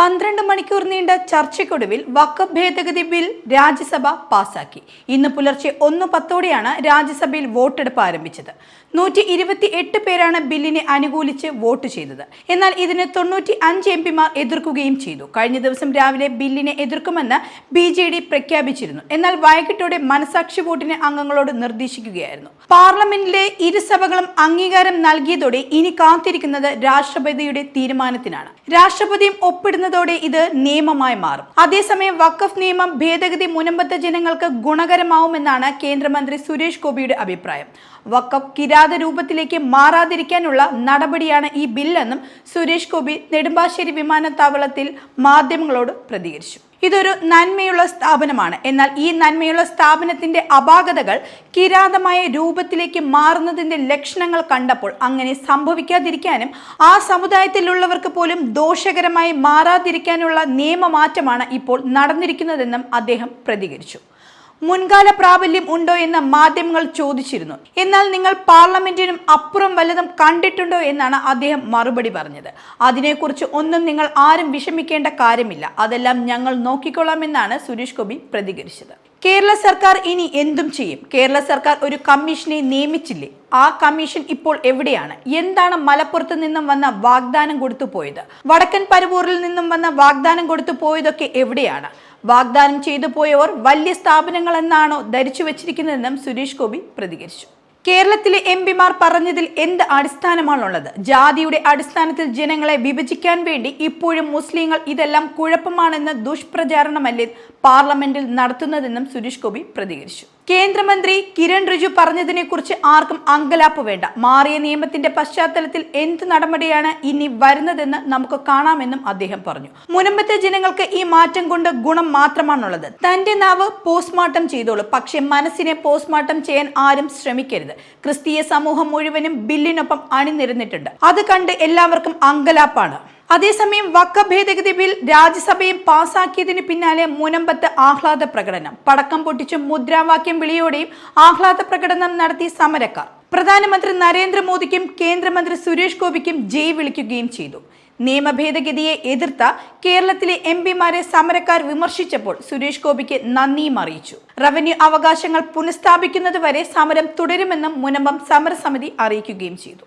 പന്ത്രണ്ട് മണിക്കൂർ നീണ്ട ചർച്ചയ്ക്കൊടുവിൽ വക്കഫ് ഭേദഗതി ബിൽ രാജ്യസഭ പാസാക്കി. ഇന്ന് പുലർച്ചെ ഒന്ന് പത്തോടെയാണ് രാജ്യസഭയിൽ വോട്ടെടുപ്പ് ആരംഭിച്ചത്. നൂറ്റി ഇരുപത്തി എട്ട് പേരാണ് ബില്ലിനെ അനുകൂലിച്ച് വോട്ട് ചെയ്തത്. എന്നാൽ ഇതിന് തൊണ്ണൂറ്റി അഞ്ച് എം പിമാർ എതിർക്കുകയും ചെയ്തു. കഴിഞ്ഞ ദിവസം രാവിലെ ബില്ലിനെ എതിർക്കുമെന്ന് ബി ജെ ഡി പ്രഖ്യാപിച്ചിരുന്നു. എന്നാൽ വൈകിട്ടോടെ മനസാക്ഷി വോട്ടിന് അംഗങ്ങളോട് നിർദ്ദേശിക്കുകയായിരുന്നു. പാർലമെന്റിലെ ഇരുസഭകളും അംഗീകാരം നൽകിയതോടെ ഇനി കാത്തിരിക്കുന്നത് രാഷ്ട്രപതിയുടെ തീരുമാനത്തിനാണ്. രാഷ്ട്രപതിയും ഒപ്പിടുന്നതോടെ ഇത് നിയമമായി മാറും. അതേസമയം വഖഫ് നിയമം ഭേദഗതി മുനമ്പത്തെ ജനങ്ങൾക്ക് ഗുണകരമാവുമെന്നാണ് കേന്ദ്രമന്ത്രി സുരേഷ് ഗോപിയുടെ അഭിപ്രായം. വഖഫ് കിരാത രൂപത്തിലേക്ക് മാറാതിരിക്കാനുള്ള നടപടിയാണ് ഈ ബില്ലെന്നും സുരേഷ് ഗോപി നെടുമ്പാശ്ശേരി വിമാനത്താവളത്തിൽ മാധ്യമങ്ങളോട് പ്രതികരിച്ചു. ഇതൊരു നന്മയുള്ള സ്ഥാപനമാണ്. എന്നാൽ ഈ നന്മയുള്ള സ്ഥാപനത്തിന്റെ അപാകതകൾ കിരാതമായ രൂപത്തിലേക്ക് മാറുന്നതിന്റെ ലക്ഷണങ്ങൾ കണ്ടപ്പോൾ അങ്ങനെ സംഭവിക്കാതിരിക്കാനും ആ സമുദായത്തിലുള്ളവർക്ക് പോലും ദോഷകരമായി മാറാതിരിക്കാനുള്ള നിയമമാറ്റമാണ് ഇപ്പോൾ നടന്നിരിക്കുന്നതെന്നും അദ്ദേഹം പ്രതികരിച്ചു. മുൻകാല പ്രാബല്യം ഉണ്ടോ എന്ന് മാധ്യമങ്ങൾ ചോദിച്ചിരുന്നു. എന്നാൽ നിങ്ങൾ പാർലമെന്റിനും അപ്പുറം വല്ലതും കണ്ടിട്ടുണ്ടോ എന്നാണ് അദ്ദേഹം മറുപടി പറഞ്ഞത്. അതിനെക്കുറിച്ച് ഒന്നും നിങ്ങൾ ആരും വിഷമിക്കേണ്ട കാര്യമില്ല. അതെല്ലാം ഞങ്ങൾ നോക്കിക്കൊള്ളാമെന്നാണ് സുരേഷ് ഗോപി പ്രതികരിച്ചത്. കേരള സർക്കാർ ഇനി എന്തും ചെയ്യും? കേരള സർക്കാർ ഒരു കമ്മീഷനെ നിയമിച്ചില്ലേ? ആ കമ്മീഷൻ ഇപ്പോൾ എവിടെയാണ്? എന്താണ് മലപ്പുറത്ത് നിന്നും വന്ന വാഗ്ദാനം കൊടുത്തു പോയത്? വടക്കൻ പരവൂരിൽ നിന്നും വന്ന വാഗ്ദാനം കൊടുത്തു പോയതൊക്കെ എവിടെയാണ്? വാഗ്ദാനം ചെയ്തു പോയവർ വലിയ സ്ഥാപനങ്ങൾ എന്നാണോ ധരിച്ചു വെച്ചിരിക്കുന്നതെന്നും സുരേഷ് ഗോപി പ്രതികരിച്ചു. കേരളത്തിലെ എം പിമാർ പറഞ്ഞതിൽ എന്ത് അടിസ്ഥാനമാണുള്ളത്? ജാതിയുടെ അടിസ്ഥാനത്തിൽ ജനങ്ങളെ വിഭജിക്കാൻ വേണ്ടി ഇപ്പോഴും മുസ്ലിങ്ങൾ ഇതെല്ലാം കുഴപ്പമാണെന്ന് ദുഷ്പ്രചാരണമല്ലേ പാർലമെന്റിൽ നടത്തുന്നതെന്നും സുരേഷ് ഗോപി പ്രതികരിച്ചു. കേന്ദ്രമന്ത്രി കിരൺ റിജു പറഞ്ഞതിനെ കുറിച്ച് ആർക്കും അങ്കലാപ്പ് വേണ്ട. മാറിയ നിയമത്തിന്റെ പശ്ചാത്തലത്തിൽ എന്ത് നടപടിയാണ് ഇനി വരുന്നതെന്ന് നമുക്ക് കാണാമെന്നും അദ്ദേഹം പറഞ്ഞു. മുനമ്പത്തെ ജനങ്ങൾക്ക് ഈ മാറ്റം കൊണ്ട് ഗുണം മാത്രമാണുള്ളത്. തന്റെ നാവ് പോസ്റ്റ്മോർട്ടം ചെയ്തോളൂ. പക്ഷേ മനസ്സിനെ പോസ്റ്റ്മോർട്ടം ചെയ്യാൻ ആരും ശ്രമിക്കരുത്. ക്രിസ്തീയ സമൂഹം മുഴുവനും ബില്ലിനൊപ്പം അണിനിരന്നിട്ടുണ്ട്. അത് കണ്ട് എല്ലാവർക്കും അങ്കലാപ്പാണ്. അതേസമയം വക്ക ഭേദഗതി ബിൽ രാജ്യസഭയും പാസാക്കിയതിന് പിന്നാലെ മുനമ്പത്ത് ആഹ്ലാദ പ്രകടനം. പടക്കം പൊട്ടിച്ചും മുദ്രാവാക്യം വിളിയോടെയും ആഹ്ലാദ പ്രകടനം നടത്തി സമരക്കാർ. പ്രധാനമന്ത്രി നരേന്ദ്രമോദിക്കും കേന്ദ്രമന്ത്രി സുരേഷ് ഗോപിക്കും ജയ് വിളിക്കുകയും ചെയ്തു. നിയമ ഭേദഗതിയെ എതിർത്ത കേരളത്തിലെ എം പിമാരെ സമരക്കാർ വിമർശിച്ചപ്പോൾ സുരേഷ് ഗോപിക്ക് നന്ദിയും അറിയിച്ചു. റവന്യൂ അവകാശങ്ങൾ പുനഃസ്ഥാപിക്കുന്നതുവരെ സമരം തുടരുമെന്നും മുനമ്പം സമരസമിതി അറിയിക്കുകയും ചെയ്തു.